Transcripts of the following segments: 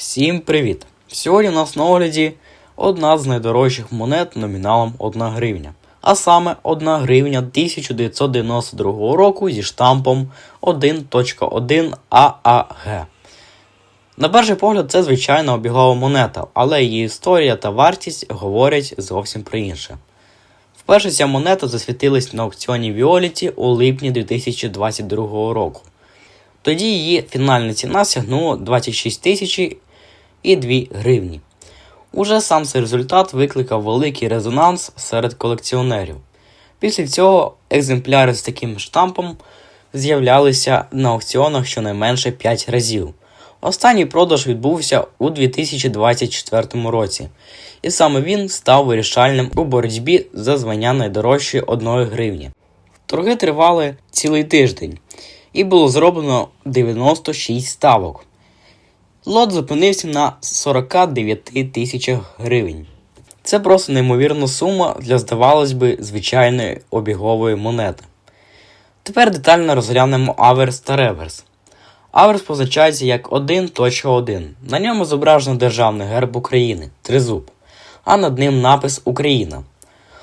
Всім привіт! Сьогодні у нас на огляді одна з найдорожчих монет номіналом 1 гривня. А саме 1 гривня 1992 року зі штампом 1.1 ААГ. На перший погляд, це звичайна обігова монета, але її історія та вартість говорять зовсім про інше. Вперше ця монета засвітилась на аукціоні Віоліті у липні 2022 року. Тоді її фінальна ціна сягнула 26 тисяч і 2 гривні. Уже сам цей результат викликав великий резонанс серед колекціонерів. Після цього екземпляри з таким штампом з'являлися на аукціонах щонайменше 5 разів. Останній продаж відбувся у 2024 році, і саме він став вирішальним у боротьбі за звання найдорожчої 1 гривні. Торги тривали цілий тиждень, і було зроблено 96 ставок. Лот зупинився на 49 тисячах гривень. Це просто неймовірна сума для, здавалось би, звичайної обігової монети. Тепер детально розглянемо аверс та реверс. Аверс позначається як 1.1. На ньому зображено державний герб України тризуб, а над ним напис Україна.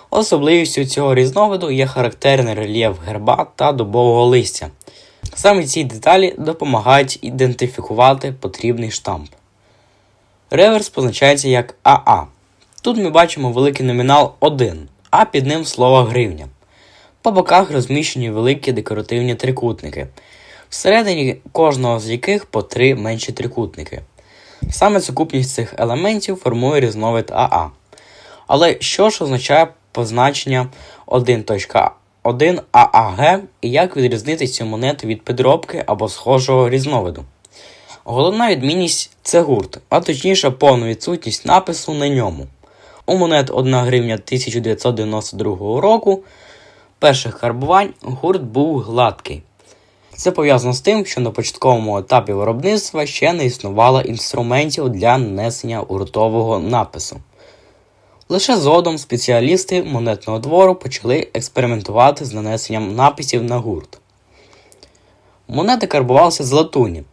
Особливістю цього різновиду є характерний рельєф герба та дубового листя. Саме ці деталі допомагають ідентифікувати потрібний штамп. Реверс позначається як АА. Тут ми бачимо великий номінал 1, а під ним слово гривня. По боках розміщені великі декоративні трикутники, всередині кожного з яких по три менші трикутники. Саме сукупність цих елементів формує різновид АА. Але що ж означає позначення 1.1 ААГ і як відрізнити цю монету від підробки або схожого різновиду? Головна відмінність це гурт, а точніше повна відсутність напису на ньому. У монет 1 гривня 1992 року перших карбувань гурт був гладкий. Це пов'язано з тим, що на початковому етапі виробництва ще не існувало інструментів для нанесення гуртового напису. Лише згодом спеціалісти монетного двору почали експериментувати з нанесенням написів на гурт. Монети карбувалися з латуні,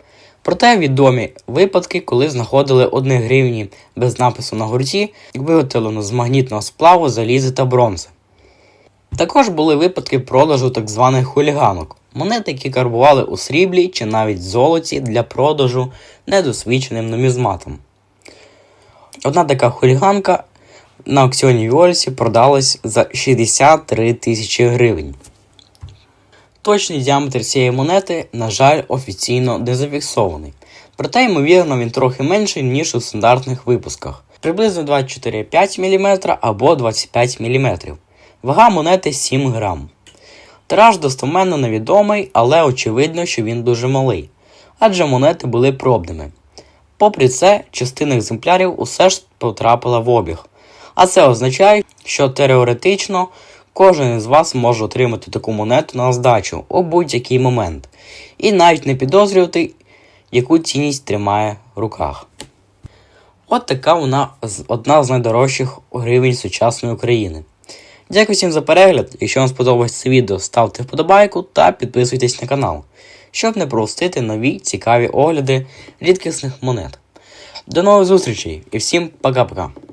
проте відомі випадки, коли знаходили 1 гривні без напису на гурті, виготовлено з магнітного сплаву залізи та бронзи. Також були випадки продажу так званих хуліганок, монети, які карбували у сріблі чи навіть золоті для продажу недосвідченим нумізматом. Одна така хуліганка на аукціоні Віолісі продалась за 63 тисячі гривень. Точний діаметр цієї монети, на жаль, офіційно не зафіксований. Проте, ймовірно, він трохи менший, ніж у стандартних випусках. Приблизно 24,5 мм або 25 мм. Вага монети 7 грам. Тираж достоменно невідомий, але очевидно, що він дуже малий, адже монети були пробними. Попри це, частина екземплярів усе ж потрапила в обіг. А це означає, що теоретично кожен із вас може отримати таку монету на здачу у будь-який момент, і навіть не підозрювати, яку цінність тримає в руках. От така вона одна з найдорожчих гривень сучасної України. Дякую всім за перегляд. Якщо вам сподобалось це відео, ставте вподобайку та підписуйтесь на канал, щоб не пропустити нові цікаві огляди рідкісних монет. До нових зустрічей і всім пока-пока!